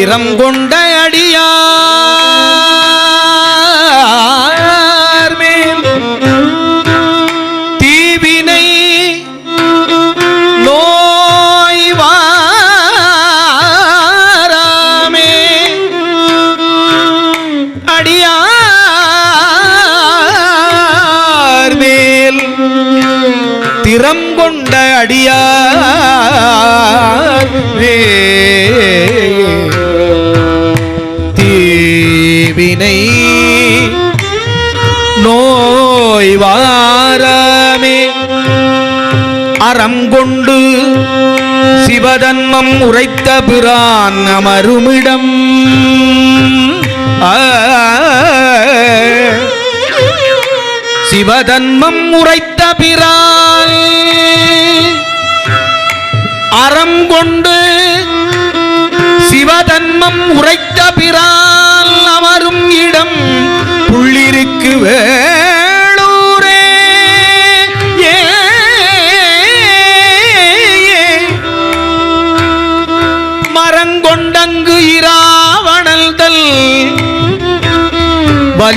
வீரம் கொண்ட நோய் வாரமே அறம் கொண்டு சிவதன்மம் உரைத்த பிரான் அமருமிடம். சிவதன்மம் உரைத்த பிரான். அறம் கொண்டு சிவதன்மம் உரைத்த பிரான்.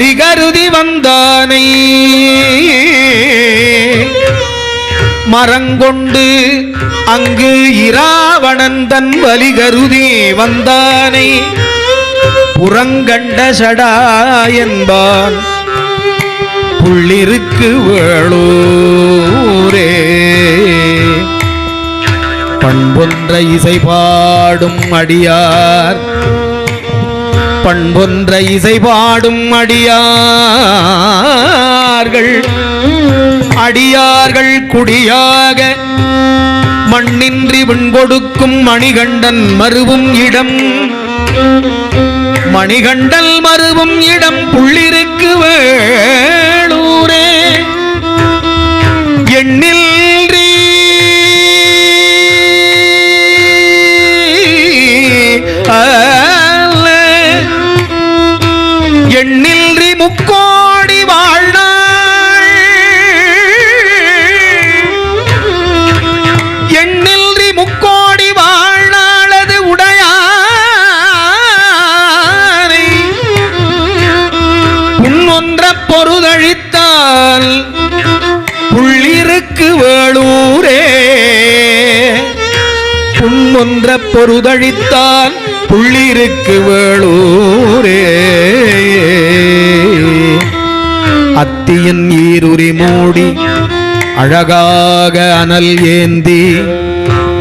பலிகருதி வந்தானை. மரங்கொண்டு அங்கு இராவணன் தன் வலிகருதி வந்தானை. புறங்கண்ட சடா என்பான். புள்ளிருக்கு வேளூரே. பண்பொன்ற இசை பாடும் அடியார். பண்பொன்ற இசை பாடும் அடியார்கள். அடியார்கள் குடியாக மண்ணின்றி விண் கொடுக்கும் மணிகண்டன் மருவும் இடம். மணிகண்டல் மருவும் இடம் புள்ளிருக்கு புள்ளிருக்கு வேளூரே. புன்மொன்ற பொருதழித்தால் புள்ளிருக்கு வேளூரே. அத்தியன் ஈருரி மூடி அழகாக அனல் ஏந்தி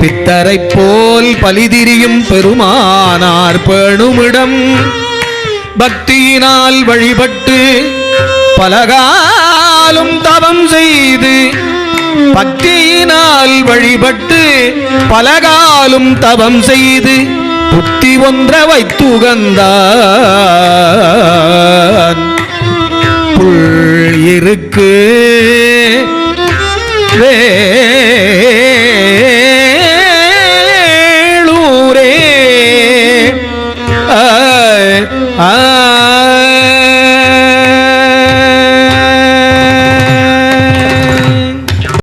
பித்தரை போல் பலிதிரியும் பெருமானார் பேணுமிடம் பக்தியினால் வழிபட்டு பலகா நாளும் தவம் செய்து பக்தியினால் வழிபட்டு பலகாலும் தவம் செய்து புத்தி ஒன்ற வைத்துகந்தான். புல் இருக்கு வேளூரே ஆ